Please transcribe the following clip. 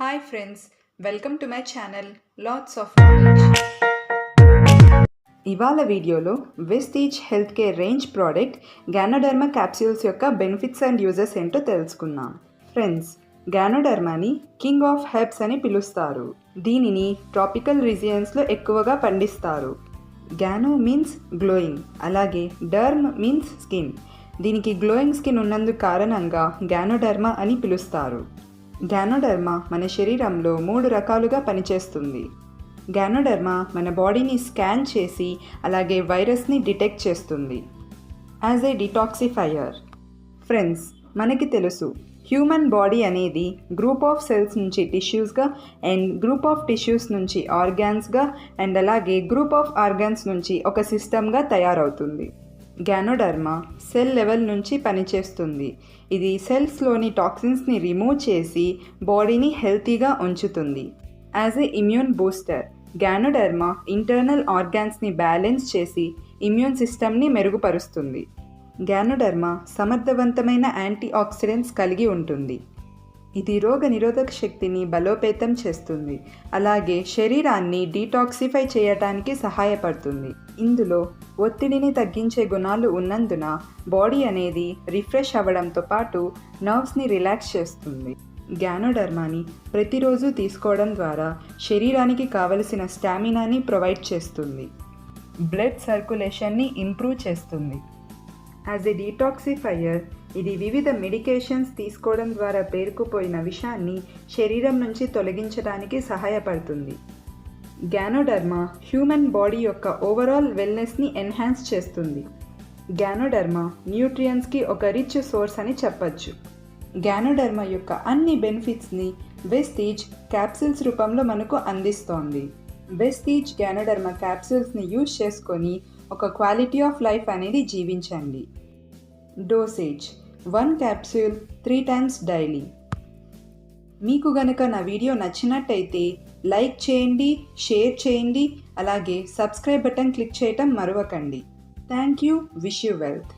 Hi friends welcome to my channel lots of ఇవాళ వీడియోలో Vestige health care range product ganoderma capsules యొక్క benefits and uses ఏంటో తెలుసుకుందాం. Friends గ్యానోడర్మాని king of herbs అని పిలుస్తారు. దీనిని ట్రాపికల్ రీజియన్స్లో ఎక్కువగా పండిస్తారు. గ్యానో మీన్స్ గ్లోయింగ్ అలాగే డర్మ్ మీన్స్ స్కిన్ దీనికి గ్లోయింగ్ స్కిన్ ఉన్నందుకు కారణంగా గ్యానోడర్మా అని పిలుస్తారు. గ్యానోడర్మా మన శరీరంలో మూడు రకాలుగా పనిచేస్తుంది. గ్యానోడర్మా మన బాడీని స్కాన్ చేసి అలాగే వైరస్ని డిటెక్ట్ చేస్తుంది. As a detoxifier. ఫ్రెండ్స్ మనకి తెలుసు హ్యూమన్ బాడీ అనేది గ్రూప్ ఆఫ్ సెల్స్ నుంచి టిష్యూస్గా అండ్ గ్రూప్ ఆఫ్ టిష్యూస్ నుంచి ఆర్గాన్స్గా అండ్ అలాగే గ్రూప్ ఆఫ్ ఆర్గాన్స్ నుంచి ఒక సిస్టమ్గా తయారవుతుంది. గ్యానోడర్మా సెల్ లెవెల్ నుంచి పనిచేస్తుంది. ఇది సెల్స్లోని టాక్సిన్స్ని రిమూవ్ చేసి బాడీని హెల్తీగా ఉంచుతుంది. As a immune booster ganoderma internal ఆర్గాన్స్ని balance చేసి ఇమ్యూన్ సిస్టమ్ని మెరుగుపరుస్తుంది. గ్యానోడర్మా సమర్థవంతమైన యాంటీ ఆక్సిడెంట్స్ కలిగి ఉంటుంది. ఇది రోగ నిరోధక శక్తిని బలోపేతం చేస్తుంది. అలాగే శరీరాన్ని డీటాక్సిఫై చేయటానికి సహాయపడుతుంది. ఇందులో ఒత్తిడిని తగ్గించే గుణాలు ఉన్నందున బాడీ అనేది రిఫ్రెష్ అవ్వడంతో పాటు నర్వ్స్ని రిలాక్స్ చేస్తుంది. గ్యానోడర్మాని ప్రతిరోజు తీసుకోవడం ద్వారా శరీరానికి కావలసిన స్టామినాని ప్రొవైడ్ చేస్తుంది. బ్లడ్ సర్క్యులేషన్ని ఇంప్రూవ్ చేస్తుంది. యాజ్ ఎ డీటాక్సిఫైయర్ ఇది వివిధ మెడికేషన్స్ తీసుకోవడం ద్వారా పేరుకుపోయిన విషాన్ని శరీరం నుంచి తొలగించడానికి సహాయపడుతుంది. గ్యానోడర్మా హ్యూమన్ బాడీ యొక్క ఓవరాల్ వెల్నెస్ని ఎన్హాన్స్ చేస్తుంది. గ్యానోడర్మా న్యూట్రియన్స్కి ఒక రిచ్ సోర్స్ అని చెప్పచ్చు. గ్యానోడర్మా యొక్క అన్ని బెనిఫిట్స్ని వెస్టీజ్ క్యాప్సిల్స్ రూపంలో మనకు అందిస్తోంది. వెస్టీజ్ గ్యానోడర్మా క్యాప్సిల్స్ని యూజ్ చేసుకొని ఒక క్వాలిటీ ఆఫ్ లైఫ్ అనేది జీవించండి. Dosage one capsule three times daily. మీకు గనక నా వీడియో నచ్చినట్టయితే లైక్ చేయండి షేర్ చేయండి అలాగే సబ్స్క్రైబ్ బటన్ క్లిక్ చేయటం మరవకండి. Thank you wish you wealth.